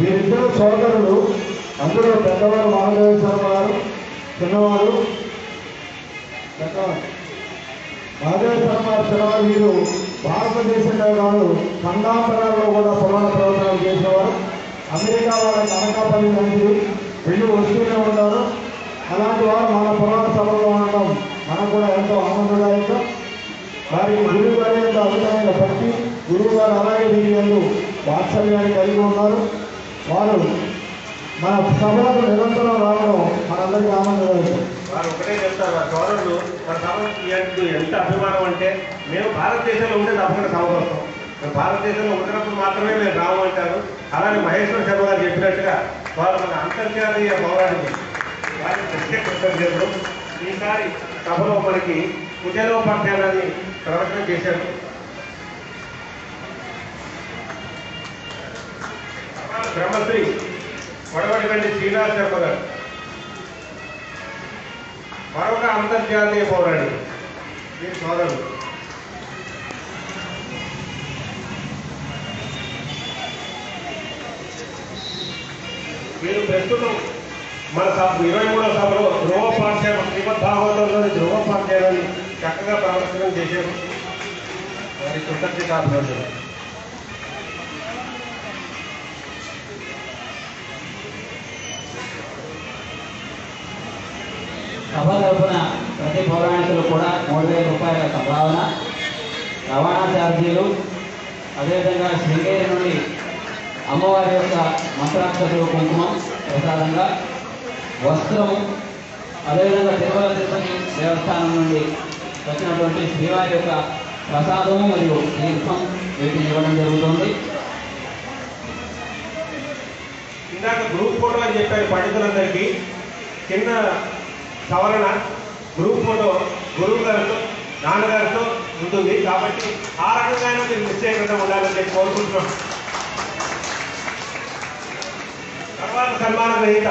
వీరిద్దరు సోదరులు అందులో పెద్దవారు మహాదేవ శర్మ గారు చిన్నవారు పెద్దవారు మహాదేవ శర్మ గారు చిన్నవారు వీరు భారతదేశంలో కాదు ఖండాంతరాల్లో కూడా పురాణ ప్రవర్తనలు చేసేవారు. అమెరికా వాళ్ళకి అనకాపల్లి నుంచి వెళ్ళి వస్తూనే ఉన్నారు. అలాంటి వారు మన పురాణ సభలో ఉండడం మనకు కూడా ఎంతో ఆనందదాయకం. వారి గురువు గారి యొక్క అద్భుతమైన భక్తి గురువు గారు అలాగే వీరి యందు వాత్సల్యాన్ని కలిగి ఉన్నారు. వారు మన సభలకు నిరంతరం రావడం మనందరికీ ఆనందం వారు ఒకటే చెప్తారు ఆ సోదరులు మన సభకు ఎంత అభిమానం అంటే మేము భారతదేశంలో ఉంటే తప్పకుండా సభకు వస్తాం. మేము భారతదేశంలో ఉంటున్నప్పుడు మాత్రమే మేము రాము అంటారు. అలానే మహేశ్వర శర్మ గారు చెప్పినట్టుగా వారు మన అంతర్జాతీయ పౌరాణికి వారి ప్రత్యేక కృతజ్ఞతలు ఈసారి సభలో మనకి కుజలోపాఖ్యానాన్ని ప్రదర్శన చేశారు. బ్రహ్మశ్రీ వడవడిగండి శ్రీనాథ్ శర్మ గారు మరొక అంతర్జాతీయ పౌరాణి మీ సోదరుడు. మీరు ప్రస్తుతం మన సభ ఇరవై మూడో సభలో ధ్రువ పాఠ్యానం శ్రీమద్ భాగవతంలోని ధ్రువ పాఠ్యానాన్ని చక్కగా ప్రవర్తనం చేశారు. వారి కృతజ్ఞతాభివందనలు సభ ప్రతి పౌరాణికులు కూడా మూడు వేల రూపాయల సంభావన. రవాణా ఛార్జీలు అదేవిధంగా శృంగేరి నుండి అమ్మవారి యొక్క మంత్రాక్షతులు కుంకుమ ప్రసాదంగా. వస్త్రము అదేవిధంగా తిరుమల తిరుపతి దేవస్థానం నుండి వచ్చినటువంటి శ్రీవారి యొక్క ప్రసాదము మరియు తీర్థం వీటిని ఇవ్వడం జరుగుతుంది. ఇందాక గ్రూప్ ఫోటో అని చెప్పారు పండితులందరికీ. కింద సవరణ గ్రూప్ ఫోటో గురువు గారితో నాన్నగారితో ఉంటుంది. కాబట్టి ఆ రకంగా మీరు మిస్ చేయకుండా ఉండాలని చెప్పి కోరుకుంటున్నాం. తర్వాత సన్మాన గ్రహీత